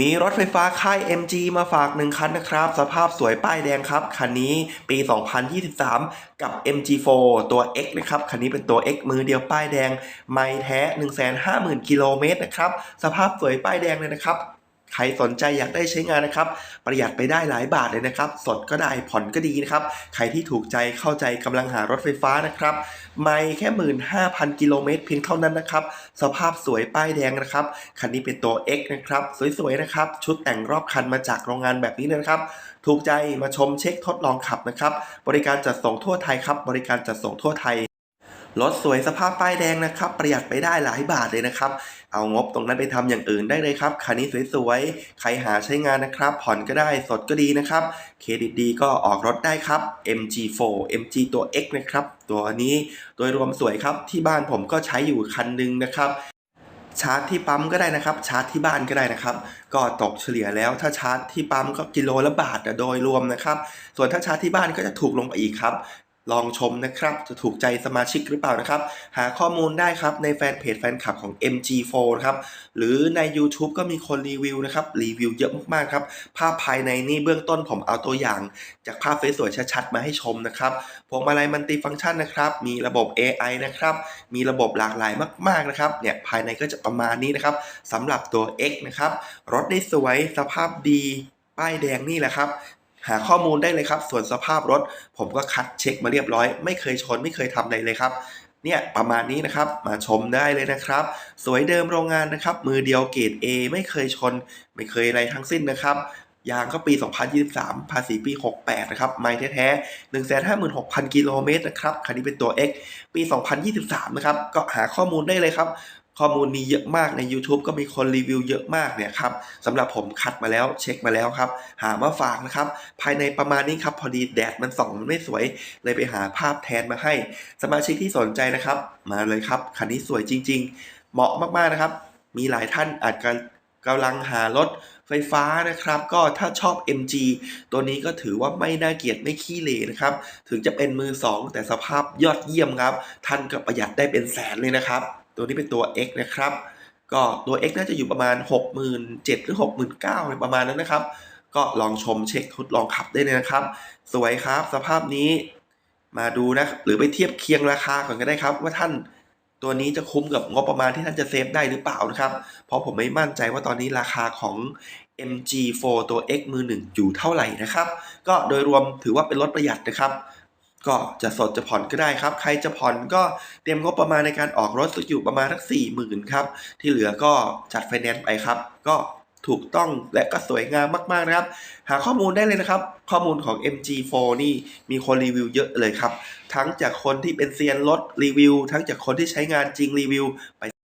มีรถไฟฟ้าค่าย MG มาฝากหนึ่งคันนะครับ สภาพสวยป้ายแดงครับ คันนี้ปี 2023 กับ MG4 ตัว X นะครับ คันนี้เป็นตัว X มือเดียวป้ายแดง ไม่แท้ 150,000 กิโลเมตรนะครับ สภาพสวยป้ายแดงเลยนะครับ ใครสนใจอยากได้ใช้งานนะครับ ประหยัดไปได้หลายบาทเลยนะครับ สดก็ได้ผ่อนก็ดีนะครับ ใครที่ถูกใจเข้าใจกำลังหารถไฟฟ้านะครับไม่แค่หมื่นห้าพันกิโลเมตรเพียงเท่านั้นนะครับ สภาพสวยป้ายแดงนะครับคันนี้เป็นตัว X นะครับ สวยๆนะครับ ชุดแต่งรอบคันมาจากโรงงานแบบนี้นะครับถูกใจมาชมเช็คทดลองขับนะครับ บริการจัดส่งทั่วไทยครับ บริการจัดส่งทั่วไทย รถสวยสภาพป้ายแดงนะครับ ประหยัดไปได้หลายบาทเลยนะครับ เอางบตรงนั้นไปทำอย่างอื่นได้เลยครับคันนี้สวยๆ ใครหาใช้งานนะครับ ผ่อนก็ได้สดก็ดีนะครับ เครดิตดีก็ออกรถได้ครับ MG4 MG ตัว X นะครับ ตัวนี้โดยรวมสวยครับ ที่บ้านผมก็ใช้อยู่คันหนึงนะครับชาร์จที่ปั๊มก็ได้นะครับ ชาร์จที่บ้านก็ได้นะครับ ก็ตกเฉลี่ยแล้วถ้าชาร์จที่ปั๊มก็กิโลละบาทโดยรวมนะครับ ส่วนถ้าชาร์จที่บ้านก็จะถูกลงไปอีกครับ ลองชมนะครับ จะถูกใจสมาชิกหรือเปล่านะครับ หาข้อมูลได้ครับในแฟนเพจแฟนคลับของ MG4 นะครับ หรือใน YouTube ก็มีคนรีวิวนะครับ รีวิวเยอะมากๆครับ ภาพภายในนี่เบื้องต้นผมเอาตัวอย่าง จากภาพสวยๆชัดๆ มาให้ชมนะครับพวงมาลัยมันติฟังก์ชันนะครับ มีระบบ AI นะครับ มีระบบหลากหลายมากๆนะครับ เนี่ยภายในก็จะประมาณนี้นะครับสำหรับตัว X นะครับ รถได้สวย สภาพดี ป้ายแดงนี่แหละครับ หาข้อมูลได้เลยครับ ส่วนสภาพรถ ผมก็คัดเช็คมาเรียบร้อย ไม่เคยชนไม่เคยทำอะไรเลยครับเนี่ยประมาณนี้นะครับมาชมได้เลยนะครับ สวยเดิมโรงงานนะครับ มือเดียวเกรด A ไม่เคยชน ไม่เคยอะไรทั้งสิ้นนะครับยางก็ปี 2023 ภาษีปี 68 นะครับ ไม้แท้ๆ156,000 กิโลเมตรนะครับ คันนี้เป็นตัว X ปี 2023 นะครับ ก็หาข้อมูลได้เลยครับ ข้อมูลมีเยอะมากใน YouTube ก็มีคนรีวิวเยอะมากเนี่ยครับสำหรับผมคัดมาแล้วเช็คมาแล้วครับ หามาฝากนะครับ ภายในประมาณนี้ครับพอดีแดดมันส่องมันไม่สวย เลยไปหาภาพแทนมาให้ สมาชิกที่สนใจนะครับ มาเลยครับ คันนี้สวยจริง ๆ เหมาะมากๆนะครับ มีหลายท่านอาจจะกำลังหารถไฟฟ้านะครับ ก็ถ้าชอบ MG ตัวนี้ก็ถือว่าไม่น่าเกลียดไม่ขี้เหร่นะครับ ถึงจะเป็นมือ 2 แต่สภาพยอดเยี่ยมครับท่านก็ประหยัดได้เป็นแสนเลยนะครับ ตัวนี้เป็นตัว X นะครับ ก็ตัว X น่าจะอยู่ประมาณ 67,000หรือ 69,000ประมาณนั้นนะครับ ก็ลองชมเช็คทดลองขับได้เลยนะครับ สวยครับ สภาพนี้มาดูนะ หรือไปเทียบเคียงราคาก่อนก็ได้ครับ ว่าท่านตัวนี้จะคุ้มกับงบประมาณที่ท่านจะเซฟได้หรือเปล่านะครับ เพราะผมไม่มั่นใจว่าตอนนี้ราคาของ MG4 ตัว X มือหนึ่งอยู่เท่าไหร่นะครับ ก็โดยรวมถือว่าเป็นรถประหยัดนะครับ ก็จะสดจะผ่อนก็ได้ครับ ใครจะผ่อนก็เตรียมงบประมาณในการออกรถอยู่ประมาณสักสี่หมื่นครับ ที่เหลือก็จัดไฟแนนซ์ไปครับ ก็ถูกต้องและก็สวยงามมากๆนะครับ หาข้อมูลได้เลยนะครับ ข้อมูลของ MG4 นี่มีคนรีวิวเยอะเลยครับ ทั้งจากคนที่เป็นเซียนรถรีวิว ทั้งจากคนที่ใช้งานจริงรีวิวไป